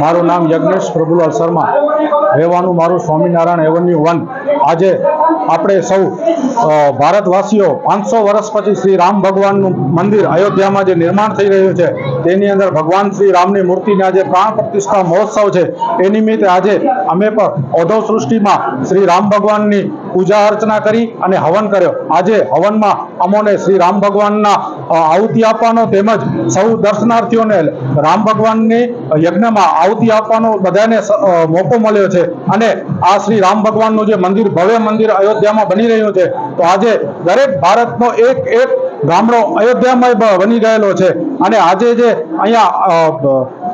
મારું નામ યજ્ઞેશ પ્રભુલાલ શર્મા. રહેવાનું મારું સ્વામિનારાયણ એવન્યુ વન. આજે આપણે સૌ ભારતવાસીઓ પાંચસો વર્ષ પછી શ્રી રામ ભગવાનનું મંદિર અયોધ્યામાં જે નિર્માણ થઈ રહ્યું છે, તેની અંદર ભગવાન શ્રી રામની મૂર્તિને આજે પ્રાણ પ્રતિષ્ઠા મહોત્સવ છે. એ નિમિત્તે આજે અમે પણ ઓધો સૃષ્ટિમાં શ્રી રામ ભગવાનની પૂજા અર્ચના કરી અને હવન કર્યો. આજે હવનમાં અમોને શ્રી રામ ભગવાનના આહુતિ આપવાનો તેમજ સૌ દર્શનાર્થીઓને રામ ભગવાનની યજ્ઞમાં આહુતિ આપવાનો બધાને મોકો મળ્યો છે. અને આ શ્રી રામ ભગવાનનું જે મંદિર, ભવ્ય મંદિર અયોધ્યામાં બની રહ્યું છે, તો આજે દરેક ભારતનો એક એક ગામડો અયોધ્યામાં બની ગયેલો છે. અને આજે જે અહીંયા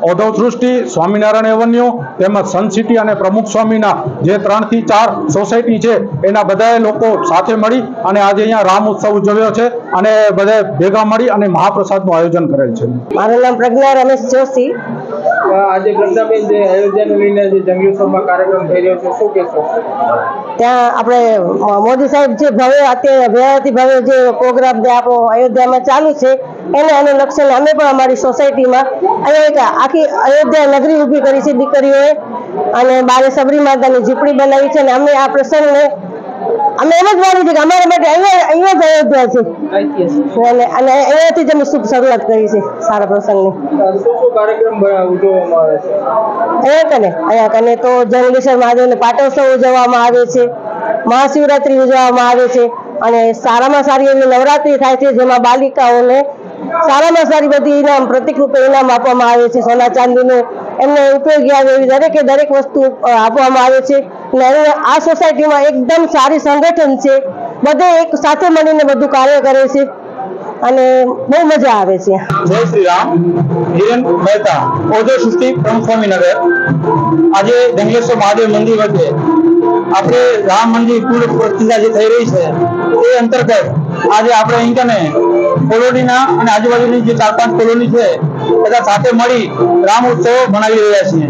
ઓધવ સૃષ્ટિ, સ્વામિનારાયણ એવન્યુ તેમજ સન સિટી અને પ્રમુખ સ્વામીના જે ત્રણથી ચાર સોસાયટી છે, એના બધાએ લોકો સાથે મળી અને આજે અહીંયા રામ ઉત્સવ ઉજવ્યો છે અને બધાએ ભેગા મળી અને મહાપ્રસાદનું આયોજન કરેલ છે. મારું નામ પ્રજ્ઞા રમેશ જોશી. આજે પ્રજ્ઞાબેન જે અયોધ્યાને લઈને જે જંગલોત્સવમાં કાર્યક્રમ થઈ રહ્યો છે, શું કહેશો? ત્યાં આપણે મોદી સાહેબ જે ભવ્ય અત્યારે ભવ્યથી ભવ્ય જે પ્રોગ્રામ જે આપણો અયોધ્યામાં ચાલુ છે, એને અનુલક્ષીને અમે પણ અમારી સોસાયટીમાં અહીંયા આખી અયોધ્યા નગરી ઊભી કરી છે દીકરીઓએ. અને બારે સબરી માતાની ઝૂંપડી બનાવી છે અને અમે આ પ્રસંગને અમે એમ જ માની કે અમારા માટે અહીંયા અહીંયા જ અયોધ્યા છે. અને અને અહીંયાથી જ અમે શુભ શરૂઆત કરી છે સારા પ્રસંગની. અહીંયા કને? અહીંયા કને તો જંગલેશ્વર મહાદેવને પાટોત્સવ ઉજવવામાં આવે છે. મહાશિવરાત્રી ઉજવવામાં આવે છે. અને સારામાં સારી એવી નવરાત્રી થાય છે જેમાં બાલિકાઓને સારામાં સારી બધી ઇનામ, પ્રતિક રૂપે ઇનામ આપવામાં આવે છે. સોના ચાંદીનું એમને ઉપયોગી આવે એવી દરેકે દરેક વસ્તુ આપવામાં આવે છે. અહીંયા આ સોસાયટીમાં એકદમ સારી સંગઠન છે. બધે એક સાથે મળીને બધું કાર્ય કરે છે. અને બહુ મજા આવે છે. જય શ્રી રામ. હિરેન મહેતા, ઓજો સૃષ્ટિ પ્રમુખ સ્વામીનગર. આજે જંગલેશ્વર મહાદેવ મંદિર વચ્ચે આપણે રામ મંદિર પૂર્ણ પ્રતિષ્ઠા જે થઈ રહી છે, એ અંતર્ગત આજે આપણે અહીં કને કોલોનીના અને આજુબાજુની જે ચાર પાંચ કોલોની છે, બધા સાથે મળી રામ ઉત્સવ મનાવી રહ્યા છીએ.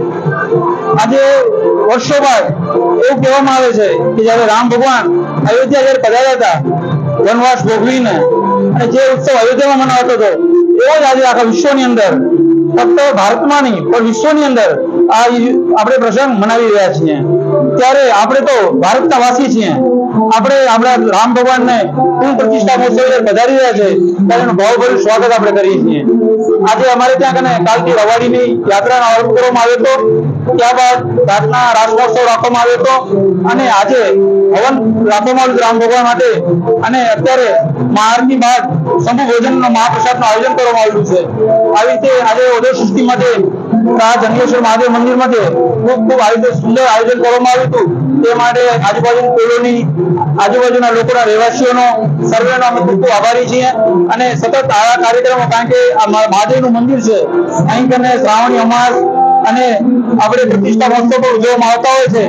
આજે વર્ષો બાદ એવું કહેવામાં આવે છે કે જ્યારે રામ ભગવાન અયોધ્યા જયારે પધાર્યા હતા, વનવાસ ભોગવીને અને જે ઉત્સવ અયોધ્યામાં મનાવતો હતો, એવો જ આજે આખા વિશ્વની અંદર, ફક્ત ભારતમાં નહીં, પણ વિશ્વની અંદર આ આપણે પ્રસંગ મનાવી રહ્યા છીએ. ત્યારે આપણે તો ભારતના વાસી છીએ. આપણે આપણા રામ ભગવાનને પૂર્ણ પ્રતિષ્ઠા મહોત્સવ જ્યારે રહ્યા છે ત્યારે એનું ભાવભર્યું સ્વાગત આપણે કરીએ છીએ. આજે અમારે ત્યાં કને કાલથી રવાડીની યાત્રાનો આરંભ કરવામાં આવ્યો હતો. ત્યારબાદ રાતના રાસ રાખવામાં આવ્યો હતો અને આજે હવન રાખવામાં આવ્યું રામ ભગવાન માટે. અને અત્યારે મહાઆરતી બાદ સમૂહ ભોજનનો મહાપ્રસાદનું આયોજન કરવામાં આવ્યું છે. આવી રીતે આજે સૃષ્ટિ માટે આ જંગલેશ્વર મહાદેવ મંદિર માટે ખૂબ ખૂબ આયોજન, સુંદર આયોજન કરવામાં આવ્યું હતું. તે માટે આજુબાજુ કોલોની, આજુબાજુના લોકોના રહેવાસીઓનો, સર્વેનો અમે ખૂબ ખૂબ આભારી છીએ. અને સતત આવા કાર્યક્રમો, કારણ કે આ મહા- મહાદેવનું મંદિર છે, અહીં કને શ્રાવણી અમાસ અને આપણે પ્રતિષ્ઠા મહોત્સવ પણ ઉજવવામાં આવતા હોય છે.